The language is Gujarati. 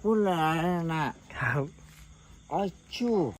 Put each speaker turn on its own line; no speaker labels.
คุณหลายนะอาชู